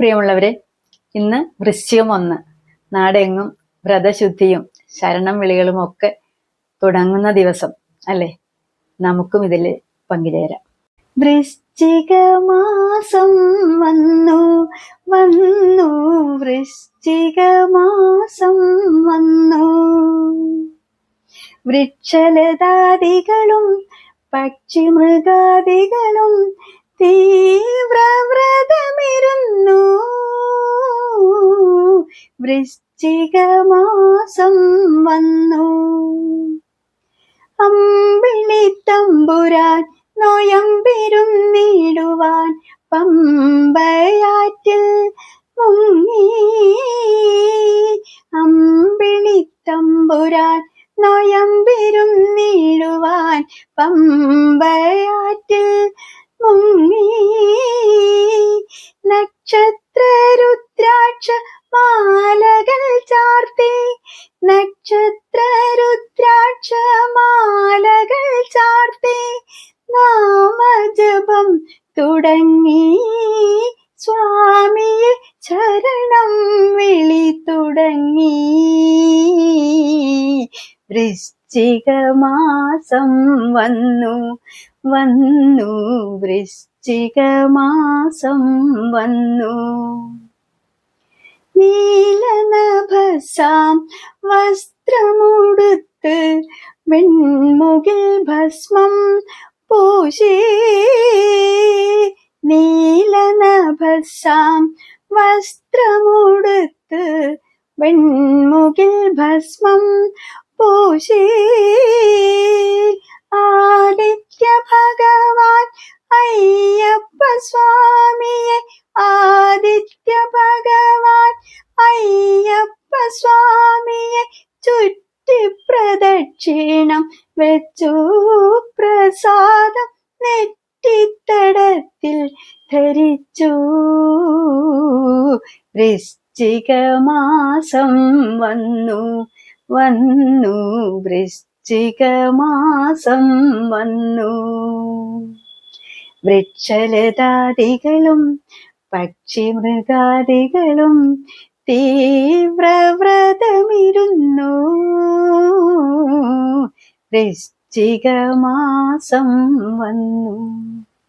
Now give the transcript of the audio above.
പ്രിയമുള്ളവരെ ഇന്ന് വൃശ്ചികം ഒന്ന് നാടെങ്ങും വ്രതശുദ്ധിയും ശരണം വിളികളും ഒക്കെ തുടങ്ങുന്ന ദിവസം അല്ലേ? നമുക്കും ഇതിൽ പങ്കുചേരാം. വൃശ്ചിക മാസം വന്നു വന്നു വൃശ്ചിക മാസം വന്നു. വൃക്ഷലതാദികളും പക്ഷിമൃഗാദികളും തീവ്രവ്രതമിരുന്നു. വൃശ്ചിക മാസം വന്നു. അമ്പിളി തമ്പുരാൻ നോയമ്പിരുന്നിടുവാൻ പമ്പയാറ്റിൽ മുങ്ങി. അമ്പിളി തമ്പുരാൻ നോയമ്പിരുന്നിടുവാൻ പമ്പയാറ്റിൽ നാമജപം തുടങ്ങി. സ്വാമിയെ ചരണം വിളി തുടങ്ങി. വൃശ്ചിക മാസം വന്നു വന്നു. വൃശ്ചിക മാസം വന്നു. നീലനഭസാം വസ്ത്രമുടുത്ത് വെൺമുകിൽ ഭസ്മം പൂശി. നീലനഭസാം വസ്ത്രമുടുത്ത് വെൺമുകിൽ ഭസ്മം പൂശി. ആദിത്യ ഭഗവാൻ അയ്യപ്പ സ്വാമിയെ ആദിത്യ ഭഗവാൻ അയ്യപ്പ സ്വാമിയെ ചുറ്റി പ്രദക്ഷിണം വെച്ചു. പ്രസാദം നെറ്റിത്തടത്തിൽ ധരിച്ചു. വൃശ്ചിക മാസം വന്നു വന്നു വൃശ്ചിക മാസം വന്നു. വൃക്ഷലതാദികളും പക്ഷിമൃഗാദികളും തീവ്രവ്രതമിരുന്നു. വൃശ്ചിക മാസം വന്നു.